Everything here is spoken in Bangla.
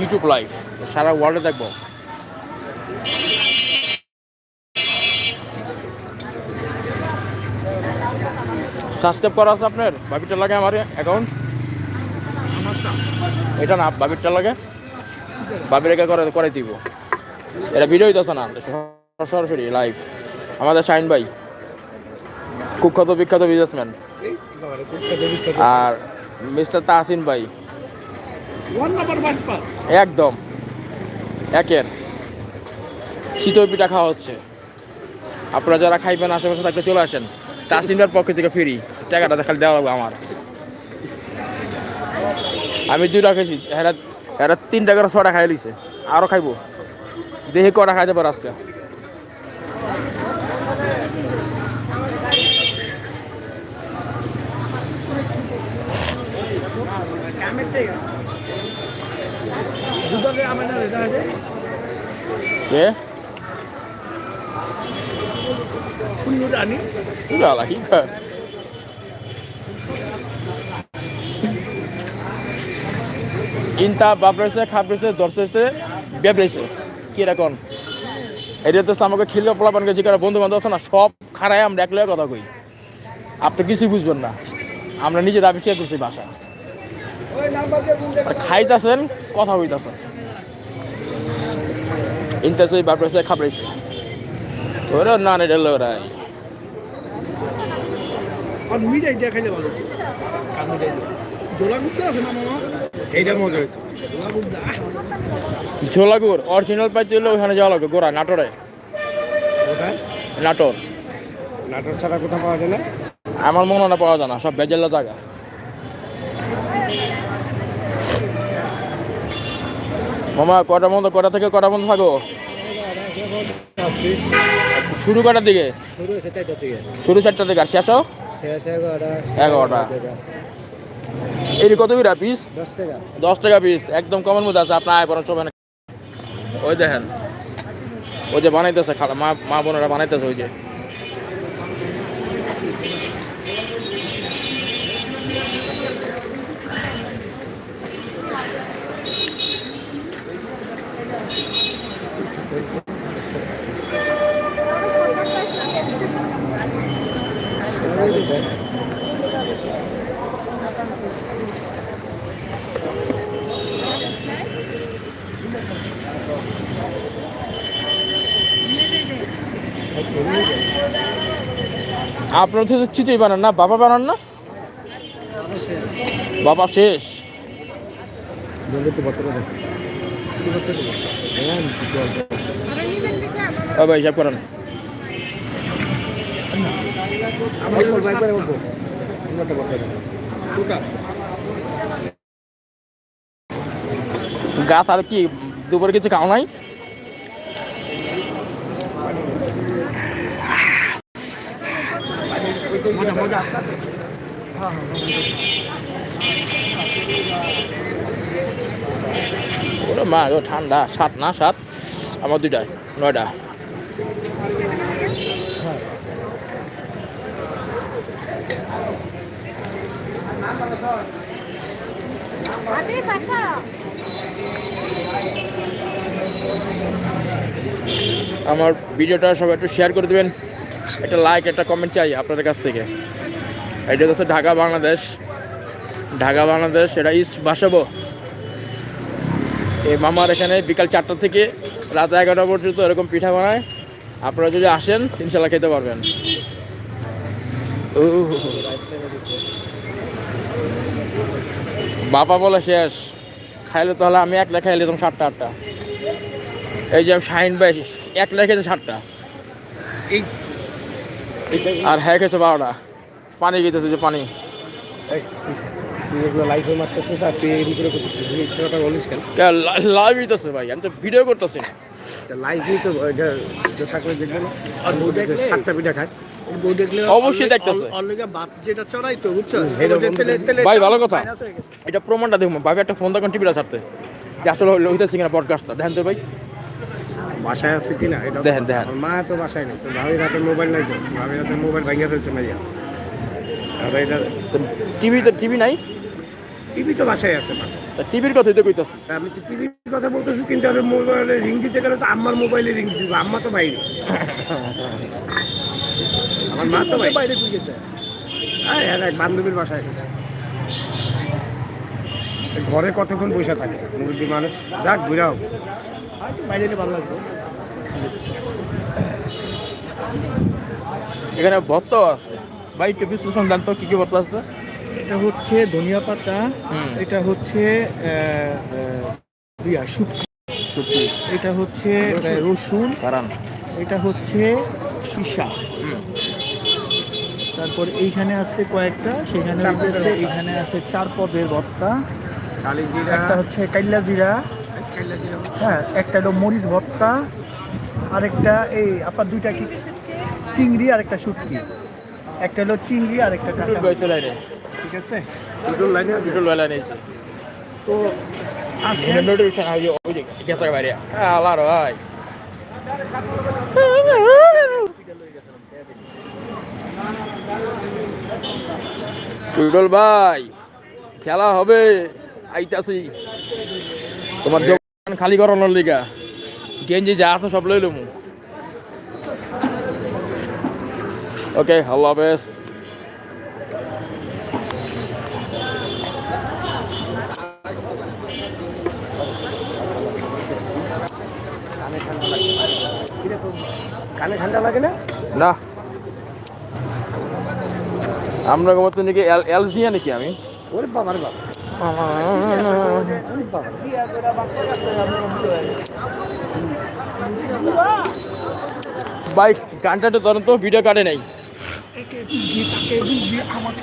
ইউটিউব লাইভ সারা ওয়ার্ল্ডে দেখব সাবস্ক্রাইব করা আছে আপনার? বাবিরটা লাগে আমার অ্যাকাউন্ট এটা না বাবিরটা লাগে। বাবির একা করে করে দিব। এটা ভিডিও হইতেছে না সরাসরি লাইভ আমাদের শাইন ভাই। ক্ষত বিখ্যাত বিজনেসম্যান আর মিস্টার তাহসিন ভাই। একদম। একের। শীতল পিঠা খাওয়া হচ্ছে। আপনারা যারা খাইবেন, আশেপাশে থাকলে চলে আসেন। তাসিমের পক্ষ থেকে ফিরি। টাকাটা খালি দেওয়া লাগবে আমার। আমি দুইটা খেয়েছি। এরা এরা তিন টাকার ছটা খাই লিছে আরও খাইবো। দেহে কটা খাইতে পারে আজকে? কে? Udah lagi kan. ইনতা বাপরেছে খাবরেছে দর্শেছে বেবরেছে কি এরকম এটা তো আমাকে খেলে পোলাপান গেছি কারণ বন্ধু বান্ধব আছে না সব খারায় আমরা একলাই কথা কই। আপনি কিছুই বুঝবেন না। আমরা নিজের দাবি শেয়ার করছি বাসা খাইতেছেন কথা হইতাছেন ইনতেছে বাপরেছে খাবরেছে ওরা না এটা লোরাই আর মিঠাই দিয়ে খাইলে ভালো জোলা গুড় আছে না মামা এইটা মজা হইতো জোলা গুড় অরিজিনাল পাইতে হলে ওখানে যাওয়া লাগবে গোড়া নাটোরে নাটোর নাটক ছাড়া কোথাও পাওয়া যায় না আমার মনে না পাওয়া যায় না সব বেজেলা জায়গা মামা, কটা বন্ধ? কটা থেকে কটা বন্ধ থাকো? শুরু কটার দিকে? শুরু চারটা থেকে আর শেষ এগারোটা। এই কত বিরা পিস দশ টাকা পিস একদম কমের মধ্যে আছে, আপনার আয় বরং চবে না ওই দেখেন। ওই যে বানাইতেছে মা মা বোনেরা বানাইতেছে ওই যে। আপনার তো চিতই বানান না বাবা বানান না? বাবা শেষ। ভাই হিসাব করেন। গাছ আর কি, দুপুরে কিছু খাও নাই? মা ঠান্ডা, সাত না, সাত। আমার দুইটা নয়টা আমার ভিডিওটা সবাই একটু শেয়ার করে দেবেন। একটা লাইক একটা কমেন্ট চাই আপনাদের কাছ থেকে। এটা হচ্ছে ঢাকা বাংলাদেশ। ঢাকা বাংলাদেশ এটা ইস্ট বাসাবো এই মামার এখানে বিকাল চারটা থেকে রাত এগারোটা পর্যন্ত এরকম পিঠা বানায়। আপনারা যদি আসেন ইনশাল্লাহ খেতে পারবেন। উহ, বাবা বলে শেষ। খাইলে তাহলে আমি একলা খাইলে তুমি সাতটা আটটা। এই যে আমি শাহিন ভাই একলা খেয়েছে সাতটা। আর হ্যাঁ খেয়েছে বারোটা। পানি খেতেছে যে পানি। লাইভ করতেছে ভাই আমি তো ভিডিও করতেছি না। লাইফই তো থাকলে দেখবেন আর বউ দেখলে? সাতটা পিঠা খায়। বউ দেখলে অবশ্যই দেখতেছে। অলরেডি যেটা চড়াই তো বুঝছ? ভাই, ভালো কথা। এটা প্রমাণটা দেখুন ভাবি একটা ফোন দেখুন টিভিটা ছাড়তে। যে আসলে হইতেছে কিনা পডকাস্টটা দেখেন তো ভাই। বাসায় আছে কিনা এটা দেখেন, দেখেন। মা তো বাসায় নেই তো ভাবির হাতে মোবাইল নাই তো। ভাবির হাতে মোবাইল ভাঙিয়ে ফেলছে মাইয়া। এটা টিভি তো টিভি নাই? টিভি তো বাসায় আছে না তা টিভির কথাই তো কইতাছি। আমি তো টিভির কথা বলতেছি কিন্তু আমি মোবাইলে রিং দিতে গেলে তো আম্মার মোবাইলে রিং দিব আম্মা তো বাইরে। আমার মা তো বাইরে। বাইরে ঘুরে গেছে। হ্যাঁ হ্যাঁ এক বান্ধবীর বাসায়। ঘরে কতক্ষণ বসে থাকে? মুরব্বী মানুষ। যাক ঘুরাও বাইরে এলে ভালো লাগবে। এখানে ভর্তাও আছে। একটু বিশ্লেষণ জানতো কি কি ভর্তা আছে? এটা হচ্ছে ধনিয়া পাতা এটা হচ্ছে ইয়া, শুটকি। এটা হচ্ছে রসুন। কারণ এটা হচ্ছে সীসা। তারপর এইখানে আছে কয়েকটা সেখানে। এখানে আছে চার পদের ভর্তা। একটা হচ্ছে কাইল্লা জিরা। হ্যাঁ একটা হলো মরিচ ভর্তা। আরেকটা এই আপনার দুইটা কি? চিংড়ি আর একটা শুটকি। একটা হলো চিংড়ি আর একটা কাঁচা ঠিক আছে দুটোর লাইনে আছে। দুটো বেলা নিয়েছে তো আছে? নোটিফিকেশন ওই গেছে বাইরে আল্লাহ ভাই খেলা হবে। আইতাছি। তোমার জবান খালি করানোর লিগা। গেঞ্জি যা আছে সব লইলো মু ওকে আল্লাহ হাফেজ। কানে ঠান্ডা লাগে না? না। আমরা মতো নাকি এলজিয়া নাকি আমি? ওরে বাবার বাবা। বাইক গানটা ধরেন তো ভিডিও কাটে নাই। আমার